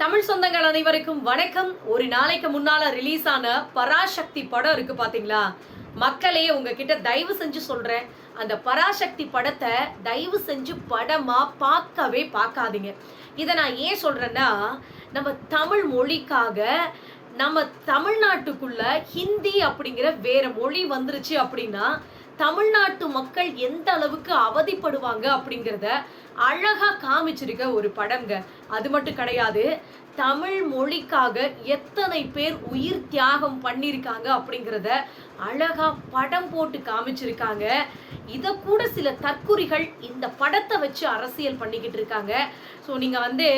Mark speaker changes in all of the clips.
Speaker 1: தமிழ் சொந்தங்கள் அனைவருக்கும் வணக்கம். ஒரு நாளைக்கு முன்னால ரிலீஸ் ஆன பராசக்தி படம் இருக்கு பாத்தீங்களா? மக்களே உங்ககிட்ட தயவு செஞ்சு சொல்றேன். அந்த பராசக்தி படத்தை தயவு செஞ்சு படமா பார்க்கவே பார்க்காதீங்க. இதை நான் ஏன் சொல்றேன்னா நம்ம தமிழ் மொழிக்காக நம்ம தமிழ்நாட்டுக்குள்ள ஹிந்தி அப்படிங்கிற வேற மொழி வந்துருச்சு அப்படின்னா தமிழ்நாட்டு மக்கள் எந்த அளவுக்கு அவதிப்படுவாங்க அப்படிங்கிறத அழகா காமிச்சிருக்க ஒரு படங்க அது மட்டும் கிடையாது தமிழ் மொழிக்காக எத்தனை பேர் உயிர் தியாகம் பண்ணியிருக்காங்க அப்படிங்கிறத அழகாக படம் போட்டு காமிச்சிருக்காங்க. இதை கூட சில தற்குறிகள் இந்த படத்தை வச்சு அரசியல் பண்ணிக்கிட்டு இருக்காங்க. ஸோ நீங்கள் வந்து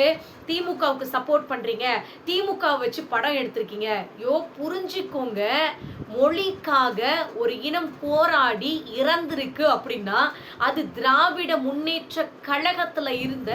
Speaker 1: திமுகவுக்கு சப்போர்ட் பண்ணுறீங்க திமுகவை வச்சு படம் எடுத்திருக்கீங்க. யோ புரிஞ்சுக்கோங்க. மொழிக்காக ஒரு இனம் போராடி இறந்திருக்கு அப்படின்னா அது திராவிட முன்னேற்ற கழகத்தில் இருந்த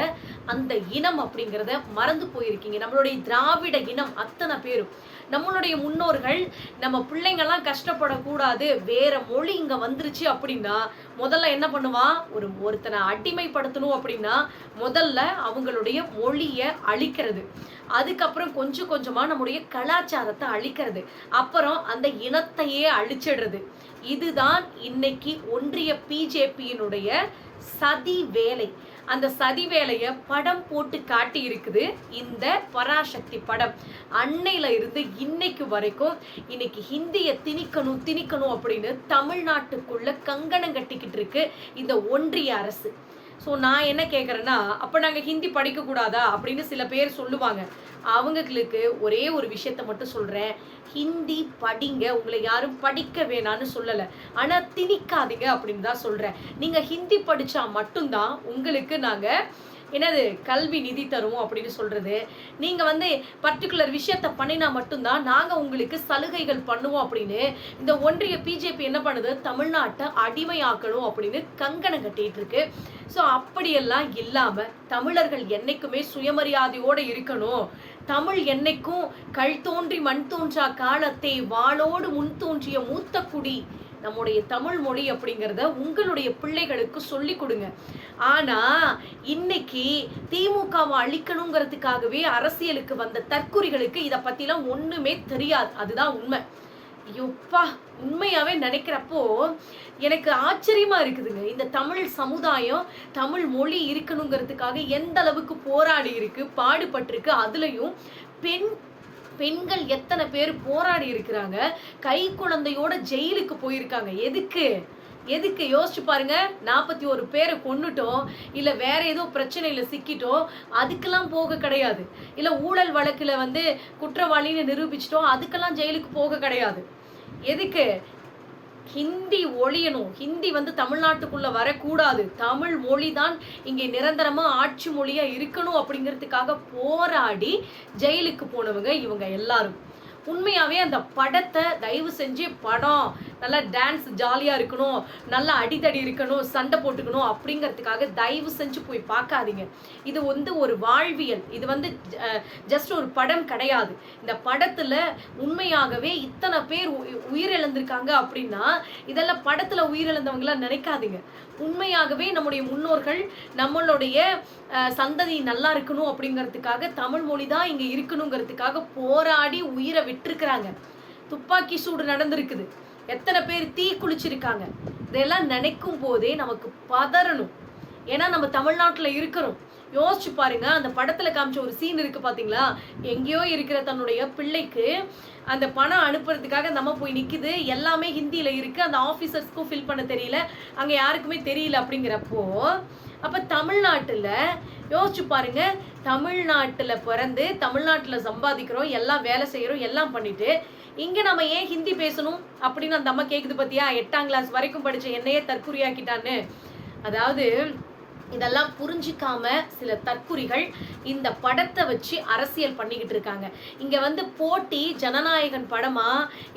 Speaker 1: அந்த இனம் அப்படிங்கிறத மறந்து போயிருக்கீங்க. நம்மளுடைய திராவிட இனம் அத்தனை பேரும். நம்மளுடைய முன்னோர்கள் நம்ம பிள்ளைங்கள்லாம் கஷ்டப்பட கூடாது வேற மொழி இங்க வந்துருச்சு அப்படின்னா முதல்ல என்ன பண்ணுவான் ஒரு ஒருத்தனை அடிமைப்படுத்தணும் அப்படின்னா முதல்ல அவங்களுடைய மொழியை அழிக்கிறது. அதுக்கப்புறம் கொஞ்சம் கொஞ்சமா நம்முடைய கலாச்சாரத்தை அழிக்கிறது. அப்புறம் அந்த இனத்தையே அழிச்சிடுறது. இதுதான் இன்னைக்கு ஒன்றிய பிஜேபியினுடைய சதி வேலை. அந்த சதி வேலையை படம் போட்டு காட்டி இருக்குது இந்த பராசக்தி படம். அன்னையில இருந்து இன்னைக்கு வரைக்கும் இன்னைக்கு ஹிந்தியை திணிக்கணும் திணிக்கணும் அப்படின்னு தமிழ்நாட்டுக்குள்ள கங்கணம் கட்டிக்கிட்டு இருக்கு இந்த ஒன்றிய அரசு. ஸோ நான் என்ன கேட்குறேன்னா அப்போ நாங்கள் ஹிந்தி படிக்கக்கூடாதா அப்படின்னு சில பேர் சொல்லுவாங்க. அவங்களுக்கு ஒரே ஒரு விஷயத்த மட்டும் சொல்கிறேன் ஹிந்தி படிங்க உங்களை யாரும் படிக்க வேணான்னு சொல்லலை. ஆனால் திணிக்காதீங்க அப்படின்னு தான் சொல்கிறேன் நீங்கள் ஹிந்தி படித்தா மட்டும்தான் உங்களுக்கு நாங்கள் என்னது கல்வி நிதி தருவோம் அப்படின்னு சொல்றது. நீங்க வந்து பர்டிகுலர் விஷயத்த பண்ணினா மட்டும்தான் நாங்க உங்களுக்கு சலுகைகள் பண்ணுவோம் அப்படின்னு இந்த ஒன்றிய பிஜேபி என்ன பண்ணுது? தமிழ்நாட்டை அடிமையாக்கணும் அப்படின்னு கங்கணம் கட்டிகிட்டு இருக்கு ஸோ அப்படியெல்லாம் இல்லாம தமிழர்கள் என்னைக்குமே சுயமரியாதையோட இருக்கணும். தமிழ் என்னைக்கும் கல் தோன்றி மண் தோன்றா காலத்தை வாளோடு முன் தோன்றிய மூத்த குடி. நம்முடைய தமிழ் மொழி அப்படிங்கிறத உங்களுடைய பிள்ளைகளுக்கு சொல்லி கொடுங்க. ஆனா இன்னைக்கு திமுகவை அழிக்கணுங்கிறதுக்காகவே அரசியலுக்கு வந்த தற்குறிகளுக்கு இதை பத்திலாம் ஒண்ணுமே தெரியாது. அதுதான் உண்மை. ஐயோப்பா உண்மையாவே நினைக்கிறப்போ எனக்கு ஆச்சரியமா இருக்குதுங்க. இந்த தமிழ் சமுதாயம் தமிழ் மொழி இருக்கணுங்கிறதுக்காக எந்த அளவுக்கு போராடி இருக்கு பாடுபட்டிருக்கு அதுலயும் பெண் பெண்கள் எத்தனை பேர் போராடி இருக்கிறாங்க? கை குழந்தையோட ஜெயிலுக்கு போயிருக்காங்க. எதுக்கு? எதுக்கு? யோசிச்சு பாருங்க. நாற்பத்தி ஒரு பேரை கொண்டுட்டோம் இல்லை வேற ஏதோ பிரச்சனையில சிக்கிட்டோம். அதுக்கெல்லாம் போக கிடையாது. இல்லை ஊழல் வழக்குல வந்து குற்றவாளின்னு நிரூபிச்சிட்டோம். அதுக்கெல்லாம் ஜெயிலுக்கு போக கிடையாது. எதுக்கு? ஹிந்தி ஒழியணும். ஹிந்தி வந்து தமிழ்நாட்டுக்குள்ள வரக்கூடாது. தமிழ் மொழி தான் இங்கே நிரந்தரமா ஆட்சி மொழியா இருக்கணும் அப்படிங்கிறதுக்காக போராடி ஜெயிலுக்கு போனவங்க இவங்க எல்லாரும். உண்மையாவே அந்த படத்தை தயவு செஞ்சு படம் நல்லா டான்ஸ் ஜாலியா இருக்கணும் நல்லா அடிதடி இருக்கணும் சண்டை போட்டுக்கணும் அப்படிங்கிறதுக்காக தயவு செஞ்சு போய் பார்க்காதீங்க. இது வந்து ஒரு வாழ்வியல். இது வந்து ஜஸ்ட் ஒரு படம் கிடையாது. இந்த படத்துல உண்மையாகவே இத்தனை பேர் உயிரிழந்திருக்காங்க அப்படின்னா இதெல்லாம் படத்துல உயிரிழந்தவங்களாம் நினைக்காதீங்க. உண்மையாகவே நம்முடைய முன்னோர்கள் நம்மளுடைய அஹ், சந்ததி நல்லா இருக்கணும் அப்படிங்கிறதுக்காக தமிழ் மொழி தான் இங்க இருக்கணுங்கிறதுக்காக போராடி உயிரை விட்டுருக்குறாங்க. துப்பாக்கி சூடு நடந்திருக்குது. எத்தனை பேர் தீ குளிச்சிருக்காங்க? இதெல்லாம் நினைக்கும் போதே நமக்கு பதறணும். ஏன்னா நம்ம தமிழ்நாட்டில் இருக்கிறோம் யோசிச்சு பாருங்க அந்த படத்துல காமிச்ச ஒரு சீன் இருக்கு பாத்தீங்களா? எங்கேயோ இருக்கிற தன்னுடைய பிள்ளைக்கு அந்த பணம் அனுப்புறதுக்காக நம்ம போய் நிக்குது. எல்லாமே ஹிந்தியில இருக்கு. அந்த ஆஃபீஸர்ஸ்க்கும் ஃபில் பண்ண தெரியல. அங்க யாருக்குமே தெரியல அப்படிங்கிறப்போ அப்ப தமிழ்நாட்டுல யோசிச்சு பாருங்க தமிழ்நாட்டுல பிறந்து தமிழ்நாட்டுல சம்பாதிக்கிறோம் எல்லாம் வேலை செய்யறோம் எல்லாம் பண்ணிட்டு இங்கே நம்ம ஏன் ஹிந்தி பேசணும் அப்படின்னு அந்த அம்மா கேட்குது பார்த்தியா எட்டாம் கிளாஸ் வரைக்கும் படித்த என்னையே தற்குறியாக்கிட்டான்னு அதாவது இதெல்லாம் புரிஞ்சிக்காம சில தற்குறிகள் இந்த படத்தை வச்சு அரசியல் பண்ணிக்கிட்டு இருக்காங்க. இங்கே வந்து போட்டி ஜனநாயகன் படமா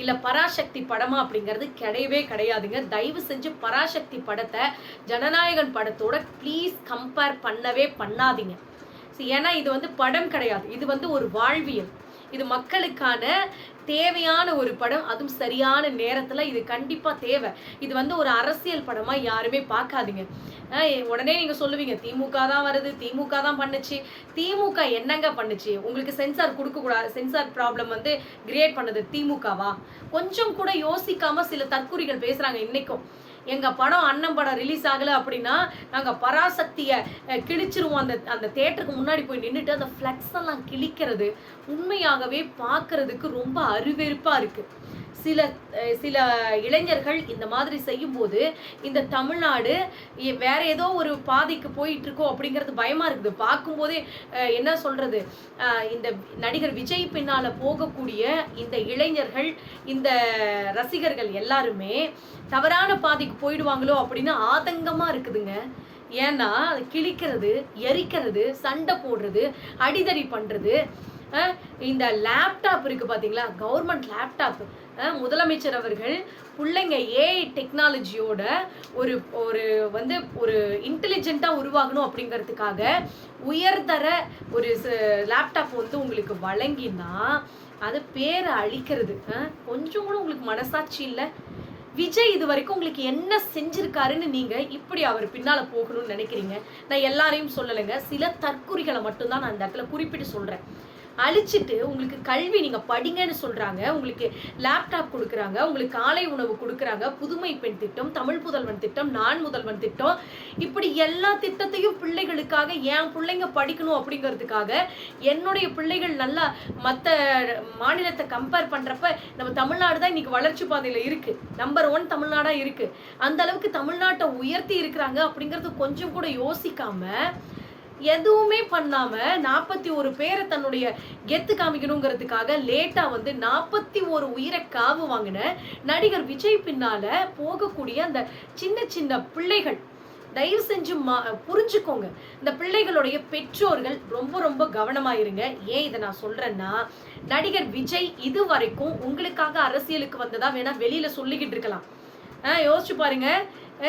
Speaker 1: இல்லை பராசக்தி படமா அப்படிங்கிறது கிடையவே கிடையாதுங்க. தயவு செஞ்சு பராசக்தி படத்தை ஜனநாயகன் படத்தோட ப்ளீஸ் கம்பேர் பண்ணவே பண்ணாதீங்க. ஏன்னா இது வந்து படம் கிடையாது. இது வந்து ஒரு வாழ்வியல். இது மக்களுக்கான தேவையான ஒரு படம். அதுவும் சரியான நேரத்தில் இது கண்டிப்பாக தேவை. இது வந்து ஒரு அரசியல் படமாக யாருமே பார்க்காதீங்க. உடனே நீங்கள் சொல்லுவீங்க திமுக தான் வருது திமுக தான் பண்ணுச்சு. திமுக என்னங்க பண்ணுச்சு? உங்களுக்கு சென்சார் கொடுக்கக்கூடாது சென்சார் ப்ராப்ளம் வந்து கிரியேட் பண்ணது திமுகவா? கொஞ்சம் கூட யோசிக்காமல் சில தற்குறிகள் பேசுகிறாங்க இன்றைக்கும் எங்கள் படம் அண்ணன் படம் ரிலீஸ் ஆகலை அப்படின்னா நாங்கள் பராசக்தியை கிழிச்சிருவோம். அந்த அந்த தேட்டருக்கு முன்னாடி போய் நின்றுட்டு அந்த ஃப்ளெக்ஸ் எல்லாம் கிழிக்கிறது உண்மையாகவே பார்க்கறதுக்கு ரொம்ப அருவெருப்பாக இருக்குது சில சில இளைஞர்கள் இந்த மாதிரி செய்யும்போது இந்த தமிழ்நாடு வேற ஏதோ ஒரு பாதைக்கு போயிட்டு இருக்கோ அப்படிங்கிறது பயமா இருக்குது. பார்க்கும்போதே என்ன சொல்றது? இந்த நடிகர் விஜய் பின்னால போகக்கூடிய இந்த இளைஞர்கள் இந்த ரசிகர்கள் எல்லாருமே தவறான பாதைக்கு போயிடுவாங்களோ அப்படின்னு ஆதங்கமா இருக்குதுங்க. ஏன்னா அது கிழிக்கிறது எரிக்கிறது சண்டை போடுறது அடிதடி பண்றது இந்த லேப்டாப் இருக்கு பாத்தீங்களா? கவர்மெண்ட் லேப்டாப் முதலமைச்சர் அவர்கள் பிள்ளைங்க ஏஐ டெக்னாலஜியோட ஒரு ஒரு வந்து ஒரு இன்டெலிஜென்ட்டாக உருவாகணும் அப்படிங்கிறதுக்காக உயர்தர ஒரு லேப்டாப் வந்து உங்களுக்கு வழங்கினா அது பேரை அழிக்கிறது. கொஞ்சம் கூட உங்களுக்கு மனசாட்சி இல்லை. விஜய் இது வரைக்கும் உங்களுக்கு என்ன செஞ்சிருக்காருன்னு நீங்க இப்படி அவர் பின்னால போகணும்னு நினைக்கிறீங்க? நான் எல்லாரையும் சொல்லலைங்க. சில தற்குறிகளை மட்டும்தான் நான் இந்த இடத்துல குறிப்பிட்டு சொல்றேன். அழிச்சிட்டு உங்களுக்கு கல்வி நீங்க படிங்கன்னு சொல்றாங்க உங்களுக்கு லேப்டாப் கொடுக்குறாங்க உங்களுக்கு காலை உணவு கொடுக்குறாங்க புதுமை பெண் திட்டம் தமிழ் புதல்வன் திட்டம் நான் முதல்வன் திட்டம். இப்படி எல்லா திட்டத்தையும் பிள்ளைகளுக்காக என் பிள்ளைங்க படிக்கணும் அப்படிங்கிறதுக்காக என்னுடைய பிள்ளைகள் நல்லா மற்ற மாநிலத்தை கம்பேர் பண்றப்ப நம்ம தமிழ்நாடு தான் இன்னைக்கு வளர்ச்சி பாதையில இருக்கு. நம்பர் ஒன் தமிழ்நாடா இருக்கு. அந்த அளவுக்கு தமிழ்நாட்டை உயர்த்தி இருக்கிறாங்க அப்படிங்கிறது கொஞ்சம் கூட யோசிக்காம எதுவுமே பண்ணாம நாற்பத்தி ஒரு பேரை தன்னுடைய கெத்து காமிக்கணுங்கிறதுக்காக லேட்டா வந்து நாற்பத்தி ஒரு உயிரை காவு வாங்கின நடிகர் விஜய் பின்னால போகக்கூடிய அந்த சின்ன சின்ன பிள்ளைகள். தயவு செஞ்சு மா புரிஞ்சுக்கோங்க. இந்த பிள்ளைகளுடைய பெற்றோர்கள் ரொம்ப ரொம்ப கவனமாக இருங்க. ஏன் இதை நான் சொல்றேன்னா நடிகர் விஜய் இது வரைக்கும் உங்களுக்காக அரசியலுக்கு வந்ததா வேணா வெளியில சொல்லிக்கிட்டு இருக்கலாம். யோசிச்சு பாருங்க.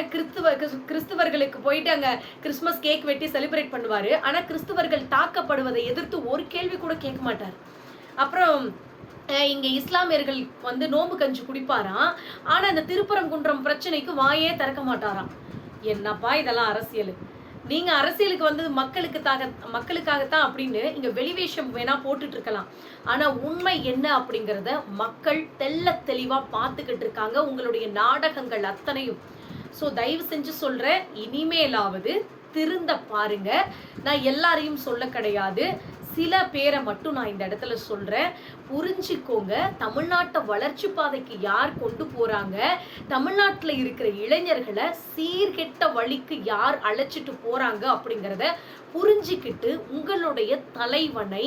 Speaker 1: கிறிஸ்துவ கிறிஸ்- கிறிஸ்துவர்களுக்கு போயிட்டு அங்க கிறிஸ்மஸ் கேக் வெட்டி செலிப்ரேட் பண்ணுவாரு. ஆனா கிறிஸ்துவர்கள் தாக்கப்படுவதை எதிர்த்து ஒரு கேள்வி கூட கேட்க மாட்டார். அப்புறம் இங்கே இங்க இஸ்லாமியர்கள் வந்து நோம்பு கஞ்சி குடிப்பாராம். ஆனா இந்த திருப்பரங்குன்றம் பிரச்சனைக்கு வாயே திறக்க மாட்டாராம். என்னப்பா இதெல்லாம் அரசியல். நீங்க அரசியலுக்கு வந்தது மக்களுக்கு தாக மக்களுக்காகத்தான் அப்படின்னு இங்க வெளிவேஷம் வேணா போட்டுட்டு இருக்கலாம் ஆனா உண்மை என்ன அப்படிங்கறத மக்கள் தெள்ள தெளிவா பார்த்துக்கிட்டு இருக்காங்க உங்களுடைய நாடகங்கள் அத்தனையும். ஸோ தயவு செஞ்சு சொல்கிறேன் இனிமேலாவது திருந்த பாருங்க. நான் எல்லாரையும் சொல்ல கிடையாது. சில பேரை மட்டும் நான் இந்த இடத்துல சொல்கிறேன் புரிஞ்சுக்கோங்க தமிழ்நாட்டை வளர்ச்சி பாதைக்கு யார் கொண்டு போகிறாங்க தமிழ்நாட்டில் இருக்கிற இளைஞர்களை சீர்கெட்ட வழிக்கு யார் அழைச்சிட்டு போகிறாங்க அப்படிங்கிறத புரிஞ்சுக்கிட்டு உங்களுடைய தலைவனை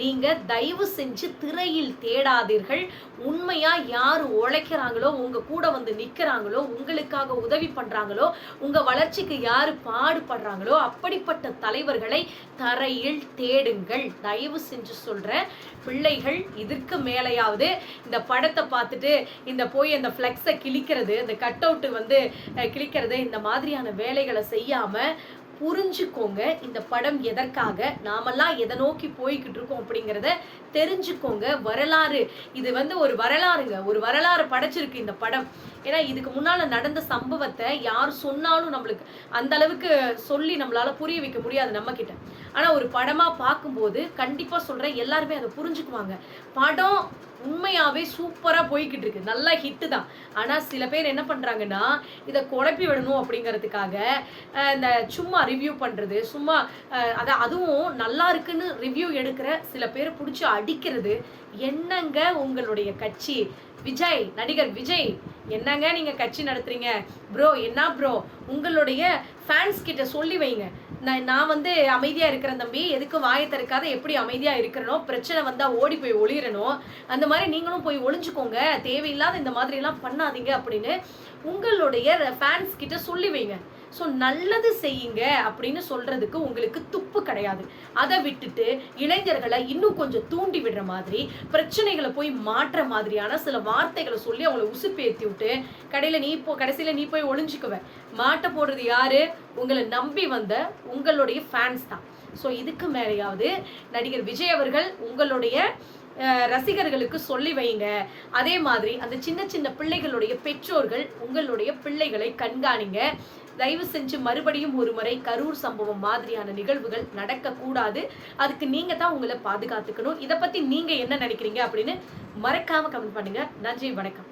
Speaker 1: நீங்க தயவு செஞ்சு திரையில் தேடாதீர்கள். உண்மையா யார் உழைக்கிறாங்களோ உங்க கூட வந்து நிக்கிறாங்களோ உங்களுக்காக உதவி பண்றாங்களோ உங்க வளர்ச்சிக்கு யார் பாடுபடுறாங்களோ அப்படிப்பட்ட தலைவர்களை தரையில் தேடுங்கள். தயவு செஞ்சு சொல்றேன் பிள்ளைகள் இதற்கு மேலேயாவது இந்த படத்தை பார்த்துட்டு இந்த போய் அந்த ஃப்ளெக்ஸை கிழிக்கிறது இந்த கட் அவுட்டு வந்து கிழிக்கிறது இந்த மாதிரியான வேலைகளை செய்யாமல் புரிஞ்சுக்கோங்க இந்த படம் எதற்காக நாமெல்லாம் எதை நோக்கி போய்கிட்டு இருக்கோம் அப்படிங்கிறத தெரிஞ்சுக்கோங்க. வரலாறு. இது வந்து ஒரு வரலாறுங்க. ஒரு வரலாறு படைச்சிருக்கு இந்த படம். ஏன்னா இதுக்கு முன்னால் நடந்த சம்பவத்தை யார் சொன்னாலும் நம்மளுக்கு அந்த அளவுக்கு சொல்லி நம்மளால புரிய வைக்க முடியாது நம்ம கிட்ட ஒரு படமாக பார்க்கும்போது கண்டிப்பாக சொல்கிறேன் எல்லாருமே அதை புரிஞ்சுக்குவாங்க. படம் உண்மையாகவே சூப்பராக போய்கிட்டு இருக்கு. நல்லா ஹிட்டு தான். ஆனால் சில பேர் என்ன பண்ணுறாங்கன்னா இதை குழப்பி விடணும் அப்படிங்கிறதுக்காக இந்த சும்மா ரிவ்யூ பண்ணுறது சும்மா அதை அதுவும் நல்லா இருக்குன்னு ரிவ்யூ எடுக்கிற சில பேரை பிடிச்சி அடிக்கிறது என்னங்க உங்களுடைய கட்சி? விஜய் நடிகர் விஜய் என்னங்க நீங்கள் கட்சி நடத்துறீங்க? ப்ரோ என்ன ப்ரோ உங்களுடைய ஃபேன்ஸ் கிட்ட சொல்லி வைங்க. நான் நான் வந்து அமைதியாக இருக்கிறேன் தம்பி. எதுக்கு வாயை திறக்காத. எப்படி அமைதியாக இருக்கிறனோ பிரச்சனை வந்தால் ஓடி போய் ஒளிரணும். அந்த மாதிரி நீங்களும் போய் ஒளிஞ்சுக்கோங்க. தேவையில்லாத இந்த மாதிரிலாம் பண்ணாதீங்க அப்படின்னு உங்களுடைய ஃபேன்ஸ் கிட்ட சொல்லி வைங்க. ஸோ நல்லது செய்யுங்க அப்படின்னு சொல்றதுக்கு உங்களுக்கு துப்பு கிடையாது. அதை விட்டுட்டு இளைஞர்களை இன்னும் கொஞ்சம் தூண்டி விடுற மாதிரி பிரச்சனைகளை போய் மாற்ற மாதிரியான சில வார்த்தைகளை சொல்லி அவங்கள உசுப்பேத்தி விட்டு கடையில நீ போ கடைசியில நீ போய் ஒளிஞ்சுக்குவேன் மாட்டை போடுறது யாரு? உங்களை நம்பி வந்த உங்களுடைய ஃபேன்ஸ் தான். ஸோ இதுக்கு மேலேயாவது நடிகர் விஜய் அவர்கள் உங்களுடைய ரசிகர்களுக்கு சொல்லி வைங்க. அதே மாதிரி அந்த சின்ன சின்ன பிள்ளைகளுடைய பெற்றோர்கள் உங்களுடைய பிள்ளைகளை கண்காணிங்க. தயவு செஞ்சு மறுபடியும் ஒரு முறை கரூர் சம்பவம் மாதிரியான நிகழ்வுகள் நடக்கக்கூடாது அதுக்கு நீங்கள் தான் உங்களை பாதுகாத்துக்கணும். இதை பற்றி நீங்கள் என்ன நினைக்கிறீங்க அப்படின்னு மறக்காமல் கமெண்ட் பண்ணுங்கள் நன்றி வணக்கம்.